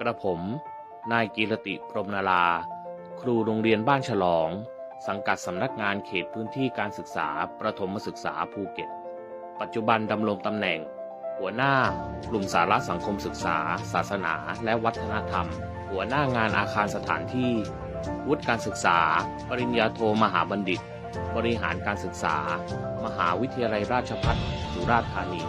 กระผม นายกีรติพรมนารา ครูโรงเรียนบ้านฉลอง สังกัดสำนักงานเขตพื้นที่การศึกษาประถมศึกษาภูเก็ต ปัจจุบันดำรงตำแหน่ง หัวหน้ากลุ่มสาระสังคมศึกษา ศาสนา และวัฒนธรรม หัวหน้างานอาคารสถานที่ วุฒิการศึกษา ปริญญาโทมหาบัณฑิต บริหารการศึกษา มหาวิทยาลัยราชภัฏสุราษฎร์ธานี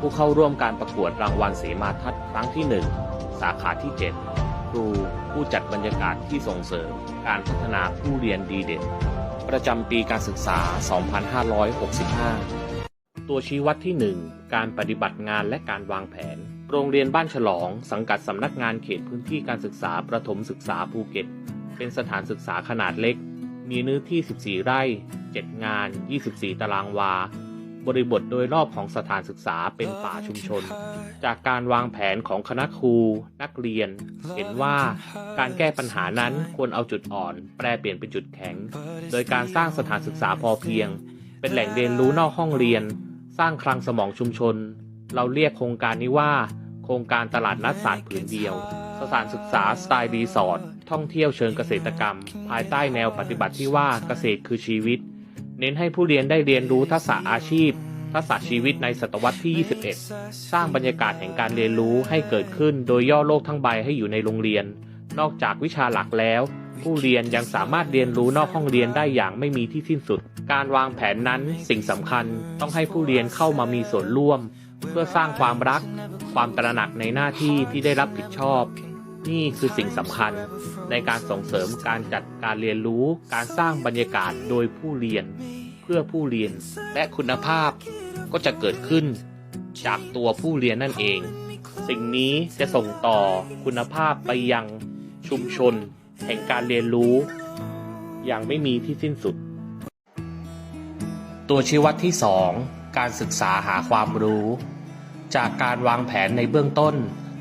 ผู้เข้าร่วมการประกวดรางวัลเสมาทัศน์ครั้งที่1 สาขาที่ 7 ครูผู้จัดบรรยากาศที่ส่งเสริมการพัฒนาผู้เรียนดีเด่น ประจำปีการศึกษา 2565 ตัวชี้วัดที่ 1 การปฏิบัติงานและการวางแผน โรงเรียนบ้านฉลอง สังกัดสำนักงานเขตพื้นที่การศึกษาประถมศึกษาภูเก็ต เป็นสถานศึกษาขนาดเล็ก มีเนื้อที่ 14 ไร่ 7 งาน 24 ตารางวา บริบทโดยรอบของสถานศึกษาเป็นป่าชุมชน จากการวางแผนของคณะครู นักเรียน เห็นว่าการแก้ปัญหานั้นควรเอาจุดอ่อน แปลเปลี่ยนเป็นจุดแข็ง โดยการสร้างสถานศึกษาพอเพียง เป็นแหล่งเรียนรู้นอกห้องเรียน สร้างคลังสมองชุมชน เราเรียกโครงการนี้ว่า โครงการตลาดนัดศาสตร์ผืนเดียว สถานศึกษาสไตล์รีสอร์ทท่องเที่ยวเชิงเกษตรกรรม ภายใต้แนวปฏิบัติที่ว่าเกษตรคือชีวิต เน้นให้ผู้เรียนได้เรียนรู้ทักษะอาชีพ ทักษะชีวิตในศตวรรษที่ 21 สร้างบรรยากาศแห่งการเรียนรู้ให้เกิดขึ้นโดยย่อโลกทั้งใบให้อยู่ในโรงเรียน นอกจากวิชาหลักแล้ว ผู้เรียนยังสามารถเรียนรู้นอกห้องเรียนได้อย่างไม่มีที่สิ้นสุด การวางแผนนั้นสิ่งสำคัญต้องให้ผู้เรียนเข้ามามีส่วนร่วม เพื่อสร้างความรัก ความตระหนักในหน้าที่ที่ได้รับผิดชอบ นี่คือสิ่งสำคัญในการส่งเสริมการจัดการเรียนรู้ การสร้างบรรยากาศโดยผู้เรียน เพื่อผู้เรียนและคุณภาพก็จะเกิดขึ้น จากตัวผู้เรียนนั่นเอง สิ่งนี้จะส่งต่อคุณภาพไปยังชุมชน แห่งการเรียนรู้ อย่างไม่มีที่สิ้นสุด ตัวชี้วัดที่ 2 การศึกษาหาความรู้ จากการวางแผนในเบื้องต้น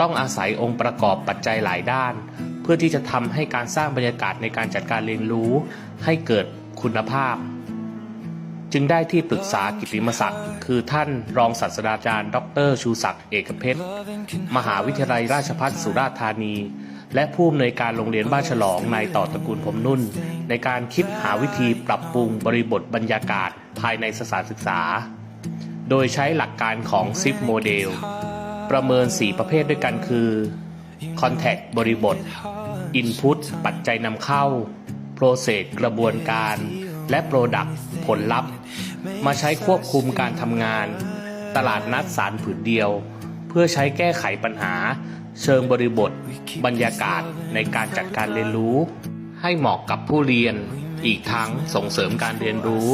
ต้องอาศัยองค์ประกอบปัจจัยหลายด้าน เพื่อที่จะทำให้การสร้างบรรยากาศในการจัดการเรียนรู้ ให้เกิดคุณภาพ จึงได้ที่ปรึกษากิติมศักดิ์คือท่านรองศาสตราจารย์ ดรชูศักดิ์เอกเพชรมหาวิทยาลัยราชภัฏสุราษฎร์ธานี และผู้อำนวยการโรงเรียนบ้านฉลองนายต่อตระกูลพรหมนุ่น ในการคิดหาวิธีปรับปรุงบริบทบรรยากาศภายในสถานศึกษา โดยใช้หลักการของ SIP โมเดล ประเมิน 4 ประเภทด้วยกันคือ Contact บริบท Input ปัจจัยนำเข้า Process กระบวนการ และ Product ผลลัพธ์ มาใช้ควบคุมการทำงาน ตลาดนัดสารผืนเดียว เพื่อใช้แก้ไขปัญหา เชิงบริบท บรรยากาศในการจัดการเรียนรู้ ให้เหมาะกับผู้เรียน อีกทั้งส่งเสริมการเรียนรู้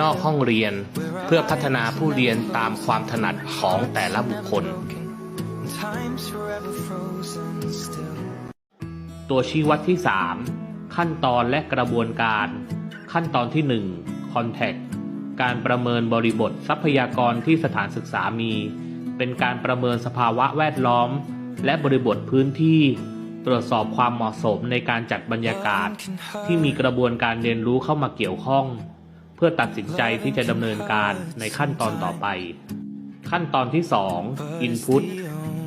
นอกห้องเรียน เพื่อพัฒนาผู้เรียนตามความถนัดของแต่ละบุคคล ตัวชี้วัดที่ 3 ขั้นตอนและกระบวนการ ขั้นตอนที่ 1 Contact การประเมินบริบททรัพยากรที่สถานศึกษามี เป็นการประเมินสภาวะแวดล้อม และบริบทพื้นที่ ตรวจสอบความเหมาะสมในการจัดบรรยากาศ ที่มีกระบวนการเรียนรู้เข้ามาเกี่ยวข้อง เพื่อตัดสินใจที่จะดำเนินการในขั้นตอนต่อไป ขั้นตอนที่ 2 Input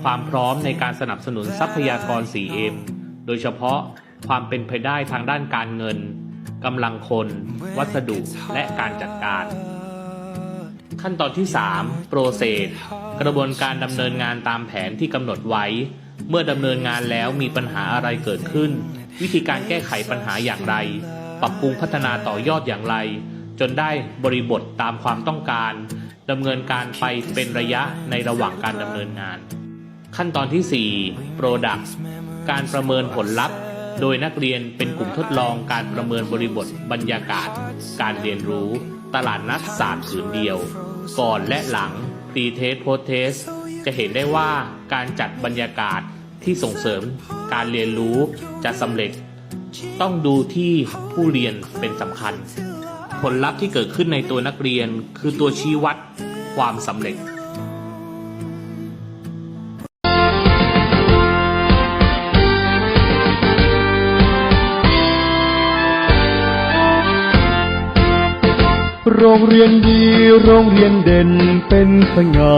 ความพร้อมในการสนับสนุนทรัพยากร 4M โดยเฉพาะความเป็นไปได้ทางด้านการเงินกำลังคน วัสดุและการจัดการ ขั้นตอนที่3 Process กระบวนการดำเนินงานตามแผนที่กำหนดไว้ เมื่อดำเนินงานแล้วมีปัญหาอะไรเกิดขึ้น วิธีการแก้ไขปัญหาอย่างไร ปรับปรุงพัฒนาต่อยอดอย่างไร จนได้บริบทตามความต้องการดำเนินการไปเป็นระยะในระหว่างการดำเนินงาน ขั้นตอนที่ 4 Product การประเมินผลลัพธ์ โดยนักเรียนเป็นกลุ่มทดลองการประเมินบริบทบรรยากาศ การเรียนรู้ ตลาดนัดศาสตร์ผืนเดียว ก่อนและหลัง pre test post test จะเห็นได้ว่าการจัดบรรยากาศที่ส่งเสริมการเรียนรู้จะสำเร็จ ต้องดูที่ผู้เรียนเป็นสำคัญ ผลลัพธ์ที่เกิดขึ้นในตัวนักเรียนคือตัวชี้วัดความสำเร็จ โรงเรียนดี โรงเรียนเด่นเป็นสง่า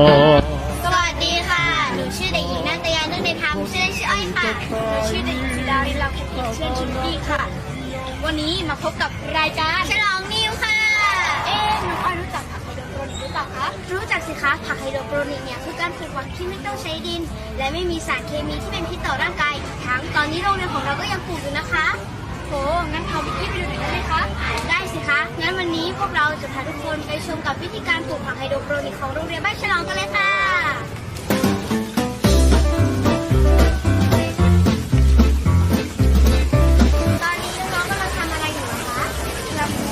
สวัสดีค่ะ หนูชื่อเด็กหญิงนันตยานึ่งในธรรมชื่อเล่นชื่ออ้อยค่ะชื่อเด็กหญิงธิดารินลาคุกิจเช่นชิมปี้ค่ะ วันนี้มาพบกับรายการฉลองนิวค่ะ เอ๊ะน้องอ้อยรู้จักผักไฮโดรโปรนิกหรือเปล่าคะ รู้จักสิคะผักไฮโดรโปรนิกเนี่ยคือการปลูกผักที่ไม่ต้องใช้ดิน และไม่มีสารเคมีที่เป็นพิษต่อร่างกายอีกทั้งตอนนี้โรงเรียนของเราก็ยังปลูกอยู่นะคะโหงั้นพาวิธีไปดูหน่อยได้ไหมคะ ได้สิคะ งั้นวันนี้พวกเราจะพาทุกคนไปชมกับวิธีการปลูกผักไฮโดรโปรนิกของโรงเรียนบ้านฉลองกันเลยค่ะ ตอนนี้น้องๆกำลังทำอะไรอยู่นะคะเราดู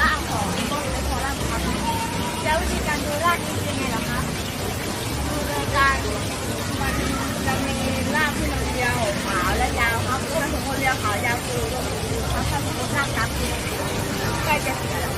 รากของต้นและพอรากครับแล้ววิธีการดูรากนี่เป็นยังไงเหรอคะดูโดยการมันจะมีรากที่มันเรียวขาวและยาวครับถ้าสมมติเรียวขาวยาวคือลงดูครับ ถ้าส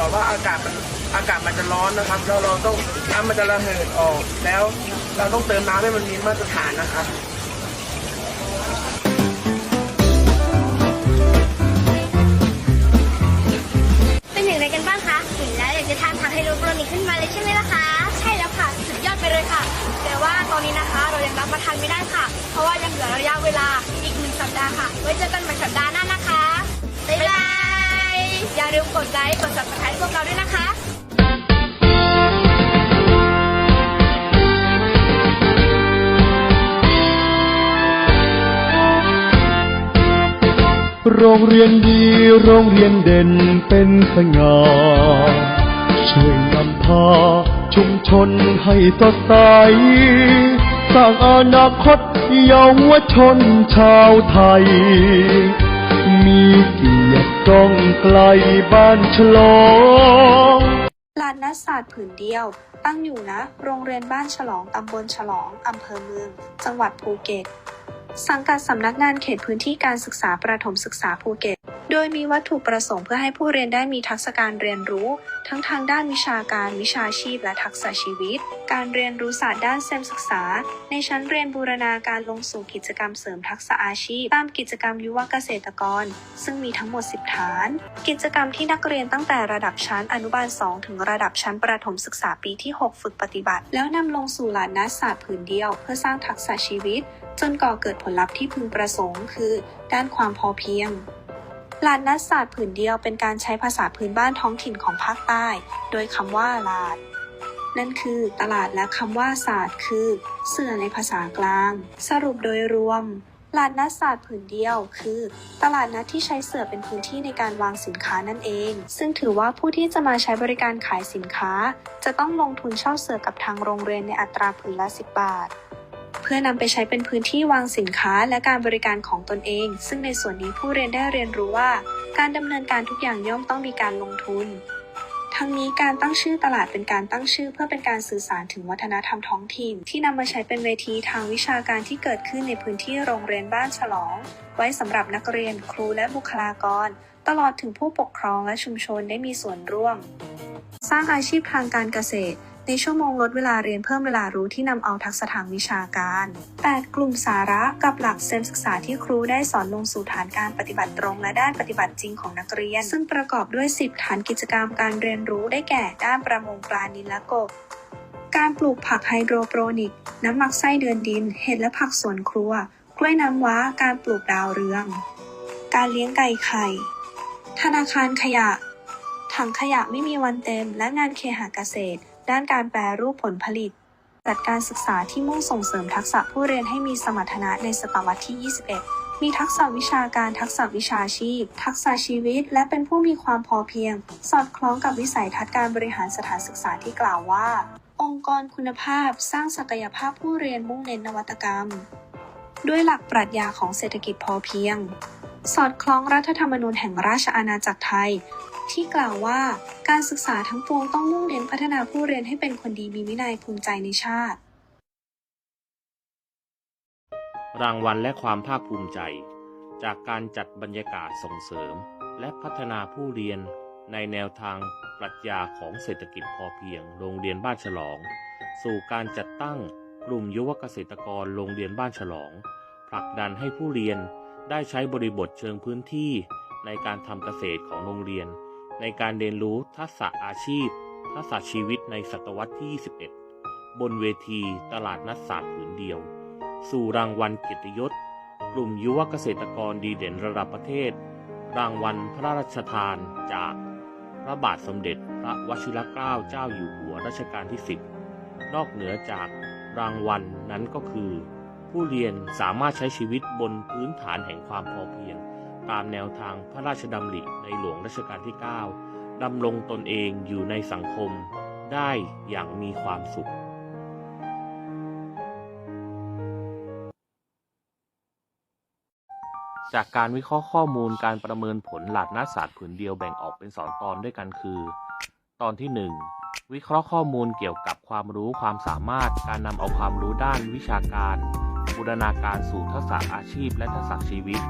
ก่อนว่าอากาศมันอากาศมันจะร้อนนะครับแล้วเราต้องน้ำมันจะระเหยออก แล้วเราต้องเติมน้ำให้มันมีมาตรฐานนะครับเป็นอย่างไรกันบ้างคะเห็นแล้วอยากจะทานผักไฮโดรโปรนิกขึ้นมาเลยใช่ไหมล่ะคะ ใช่แล้วค่ะ สุดยอดไปเลยค่ะ แต่ว่าตอนนี้นะคะเรายังรับประทานไม่ได้ค่ะ เพราะว่ายังเหลือระยะเวลาอีกหนึ่งสัปดาห์ค่ะ ไว้เจอกันใหม่สัปดาห์หน้า อย่าลืมกดไลค์กด subscribe พวกเราด้วยนะคะโรงเรียนดีโรงเรียนเด่นเป็นสง่าช่วยนำพาชุมชนให้สดใสสร้างอนาคตเยาวชนชาวไทย มีกียร ต้องไกลบ้านฉลองลานนัดศาสตร์ผืนเดียว ตั้งอยู่นะ โรงเรียนบ้านฉลองตำบลฉลองอำเภอเมือง จังหวัดภูเก็ต สังกัดสำนักงานเขตพื้นที่การศึกษาประถมศึกษาภูเก็ต โดยมีวัตถุประสงค์เพื่อให้ผู้เรียนได้มีทักษะการเรียนรู้ ทั้งทางด้านวิชาการวิชาชีพและทักษะชีวิต การเรียนรู้ศาสตร์ด้านเซมศึกษา ในชั้นเรียนบูรณาการลงสู่กิจกรรมเสริมทักษะอาชีพ ตามกิจกรรมยุวเกษตรกร ซึ่งมีทั้งหมด 10 ฐาน กิจกรรมที่นักเรียนตั้งแต่ระดับชั้นอนุบาล 2 ถึงระดับชั้นประถมศึกษาปีที่ 6 ฝึกปฏิบัติ แล้วนำลงสู่หลานนัดศาสตร์ผืนเดียว เพื่อสร้างทักษะชีวิต จนก่อเกิดผลลัพธ์ที่พึงประสงค์ คือ ด้านความพอเพียง ลานนัดศาสตร์ผืนเดียวเป็นการใช้ภาษาพื้นบ้านท้องถิ่นของภาคใต้ โดยคำว่าลาด นั่นคือตลาดและคำว่าศาสตร์คือ เสื่อในภาษากลาง สรุปโดยรวมลานนัดศาสตร์ผืนเดียวคือ ตลาดนัดที่ใช้เสื่อเป็นพื้นที่ในการวางสินค้านั่นเอง ซึ่งถือว่าผู้ที่จะมาใช้บริการขายสินค้า จะต้องลงทุนเช่าเสื่อกับทางโรงเรียนในอัตราผืนละ 10 บาท พื่อนำไปใช้เป็นพื้นที่วางสินค้าและการบริการของตนเอง ซึ่งในส่วนนี้ผู้เรียนได้เรียนรู้ว่า การดำเนินการทุกอย่างย่อมต้องมีการลงทุน ทั้งนี้การตั้งชื่อตลาดเป็นการตั้งชื่อ เพื่อเป็นการสื่อสารถึงวัฒนธรรมท้องถิ่น ที่นำมาใช้เป็นเวทีทางวิชาการที่เกิดขึ้นในพื้นที่โรงเรียนบ้านฉลอง ไว้สำหรับนักเรียนครูและบุคลากร ตลอดถึงผู้ปกครองและชุมชนได้มีส่วนร่วม สร้างอาชีพทางการเกษตร ในชั่วโมงลดเวลาเรียนเพิ่มเวลารู้ที่นำเอาทักษะทางวิชาการ 8 กลุ่มสาระกับหลักเซมศึกษาที่ครูได้สอนลงสู่ฐานการปฏิบัติตรง และด้านปฏิบัติจริงของนักเรียน ซึ่งประกอบด้วย 10 ฐานกิจกรรมการเรียนรู้ได้แก่ ด้านประมงปลานิลและกบการปลูกผักไฮโดรโปรนิก น้ำหมักไส้เดือนดิน เห็ดและผักสวนครัว กล้วยน้ำว้า การปลูกดาวเรือง การเลี้ยงไก่ไข่ ธนาคารขยะ ถังขยะไม่มีวันเต็ม และงานเคหะเกษตร ด้านการแปรรูปผลผลิต จัดการศึกษาที่มุ่งส่งเสริมทักษะผู้เรียนให้มีสมรรถนะในศตวรรษที่ 21 มีทักษะวิชาการทักษะวิชาชีพ ทักษะชีวิต และเป็นผู้มีความพอเพียง สอดคล้องกับวิสัยทัศน์การบริหารสถานศึกษาที่กล่าวว่า องค์กรคุณภาพสร้างศักยภาพผู้เรียนมุ่งเน้นนวัตกรรม ด้วยหลักปรัชญาของเศรษฐกิจพอเพียงสอดคล้องรัฐธรรมนูญแห่งราชอาณาจักรไทย ที่กล่าวว่าการศึกษาทั้งปวงต้องมุ่งเน้นพัฒนาผู้เรียนให้เป็นคนดีมีวินัยภูมิใจในชาติ รางวัลและความภาคภูมิใจ จากการจัดบรรยากาศส่งเสริม และพัฒนาผู้เรียนในแนวทางปรัชญาของเศรษฐกิจพอเพียง โรงเรียนบ้านฉลอง สู่การจัดตั้งกลุ่มยุวเกษตรกรโรงเรียนบ้านฉลอง ผลักดันให้ผู้เรียนได้ใช้บริบทเชิงพื้นที่ในการทำเกษตรของโรงเรียน ในการเรียนรู้ทักษะอาชีพ ทักษะชีวิตในศตวรรษที่ 21 บนเวทีตลาดนัดศาสตร์ผืนเดียว สู่รางวัลเกียรติยศ กลุ่มยุวเกษตรกรดีเด่นระดับประเทศ รางวัลพระราชทานจากพระบาทสมเด็จพระวชิรเกล้าเจ้าอยู่หัวรัชกาลที่ 10 นอกเหนือจากรางวัลนั้นก็คือ ผู้เรียนสามารถใช้ชีวิตบนพื้นฐานแห่งความพอเพียง ตามแนวทางพระราชดำริในหลวงรัชกาลที่ 9ดำรงตนเองอยู่ในสังคมได้อย่างมีความสุขจากการวิเคราะห์ข้อมูลการประเมินผลหลักนักศาสตร์ผืนเดียวแบ่งออกเป็นสองตอนด้วยกันคือ ตอนที่ 1 วิเคราะห์ข้อมูลเกี่ยวกับความรู้ความสามารถการนำเอาความรู้ด้านวิชาการ บูรณาการสู่ทักษะอาชีพและทักษะชีวิต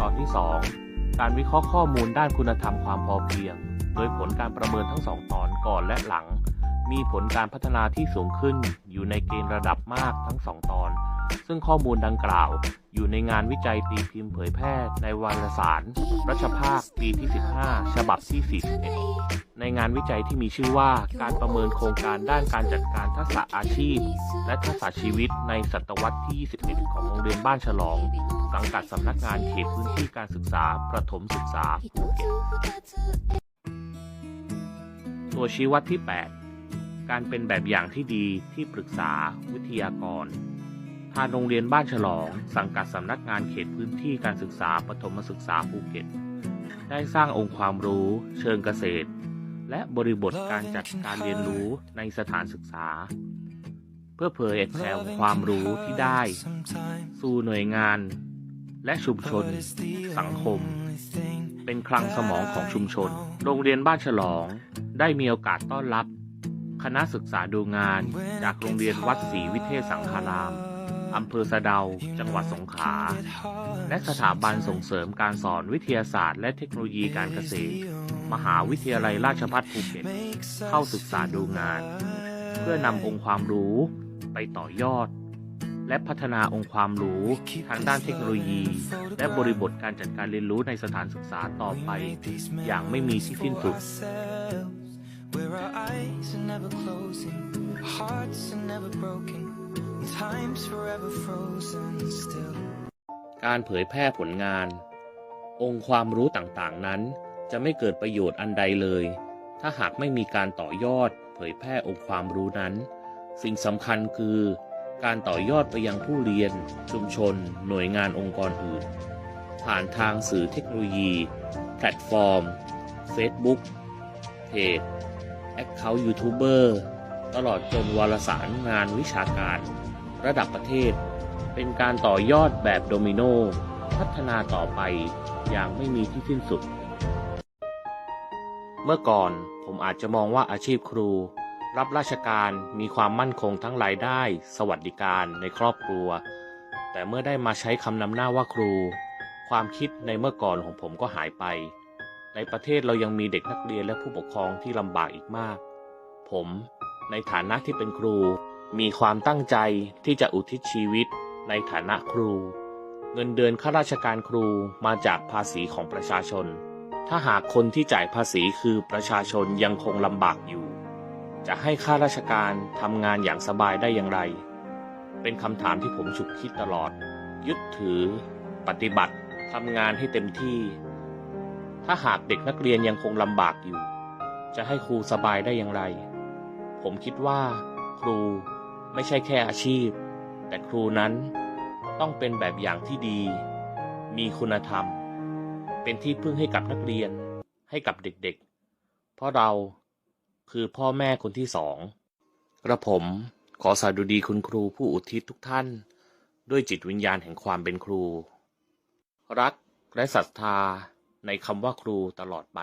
ตอนที่ 2 การวิเคราะห์ข้อมูลด้านคุณธรรมความพอเพียง โดยผลการประเมินทั้งสองตอนก่อนและหลัง มีผลการพัฒนาที่สูงขึ้นอยู่ในเกณฑ์ระดับมากทั้งสองตอน ซึ่งข้อมูลดังกล่าวอยู่ในงานวิจัยตีพิมพ์เผยแพร่ในวารสาร รัชภาคปีที่ 15 ฉบับที่ 41 ในงานวิจัยที่มีชื่อว่าการประเมินโครงการด้านการจัดการทักษะอาชีพ และทักษะชีวิตในศตวรรษที่ 21 ของโรงเรียนบ้านฉลอง สังกัดสำนักงานเขตพื้นที่การศึกษาประถมศึกษาภูเก็ตตัวชี้วัดที่ 8 การเป็นแบบอย่างที่ดีที่ปรึกษาวิทยากร ทางโรงเรียนบ้านฉลอง สังกัดสำนักงานเขตพื้นที่การศึกษาปฐมศึกษาภูเก็ต ได้สร้างองค์ความรู้ เชิงเกษตร และบริบทการจัดการเรียนรู้ในสถานศึกษา เพื่อเผยแผ่ความรู้ที่ได้ สู่หน่วยงาน และชุมชน สังคม เป็นคลังสมองของชุมชน โรงเรียนบ้านฉลอง ได้มีโอกาสต้อนรับ คณะศึกษาดูงาน จากโรงเรียนวัดศรีวิเทศสังฆาราม อำเภอสะเดา จังหวัดสงขลา และสถาบันส่งเสริมการสอนวิทยาศาสตร์ และเทคโนโลยีการเกษตร มหาวิทยาลัยราชภัฏภูเก็ต เข้าศึกษาดูงาน เพื่อนำองค์ความรู้ไปต่อยอด และพัฒนาองค์ความรู้ทางด้านเทคโนโลยี และบริบทการจัดการเรียนรู้ในสถานศึกษาต่อไป อย่างไม่มีที่สิ้นสุด Where our eyes are never closing, hearts are never broken, การเผยแพร่ผลงาน องค์ความรู้ต่างๆนั้น จะไม่เกิดประโยชน์อันใดเลย ถ้าหากไม่มีการต่อยอด เผยแพร่องค์ความรู้นั้น สิ่งสำคัญคือ การต่อยอดไปยังผู้เรียน ชุมชน หน่วยงานองค์กรอื่น ผ่านทางสื่อเทคโนโลยี แพลตฟอร์ม Facebook เพจแอคเคาท์ยูทูบเบอร์ตลอดจนวารสารงานวิชาการ ระดับประเทศ เป็นการต่อยอดแบบโดมิโนพัฒนาต่อไปอย่างไม่มีที่สิ้นสุด เมื่อก่อนผมอาจจะมองว่าอาชีพครู รับราชการมีความมั่นคงทั้งรายได้ สวัสดิการในครอบครัว แต่เมื่อได้มาใช้คำนำหน้าว่าครู ความคิดในเมื่อก่อนของผมก็หายไป ในประเทศเรายังมีเด็กนักเรียนและผู้ปกครองที่ลำบากอีกมาก ผมในฐานะที่เป็นครู มีความตั้งใจที่จะอุทิศชีวิตในฐานะครู เงินเดือนข้าราชการครูมาจากภาษีของประชาชน ถ้าหากคนที่จ่ายภาษีคือประชาชนยังคงลำบากอยู่ จะให้ข้าราชการทำงานอย่างสบายได้อย่างไร เป็นคำถามที่ผมฉุกคิดตลอด ยึดถือ ปฏิบัติทำงานให้เต็มที่ ถ้าหากเด็กนักเรียนยังคงลำบากอยู่ จะให้ครูสบายได้อย่างไร ผมคิดว่า ครู ไม่ใช่แค่อาชีพ แต่ครูนั้นต้องเป็นแบบอย่างที่ดี มีคุณธรรม เป็นที่พึ่งให้กับนักเรียน ให้กับเด็กๆ เพราะเราคือพ่อแม่คนที่สองกระผมขอสาดุดีคุณครูผู้อุทิศทุกท่าน ด้วยจิตวิญญาณแห่งความเป็นครู รักและศรัทธาในคำว่าครูตลอดไป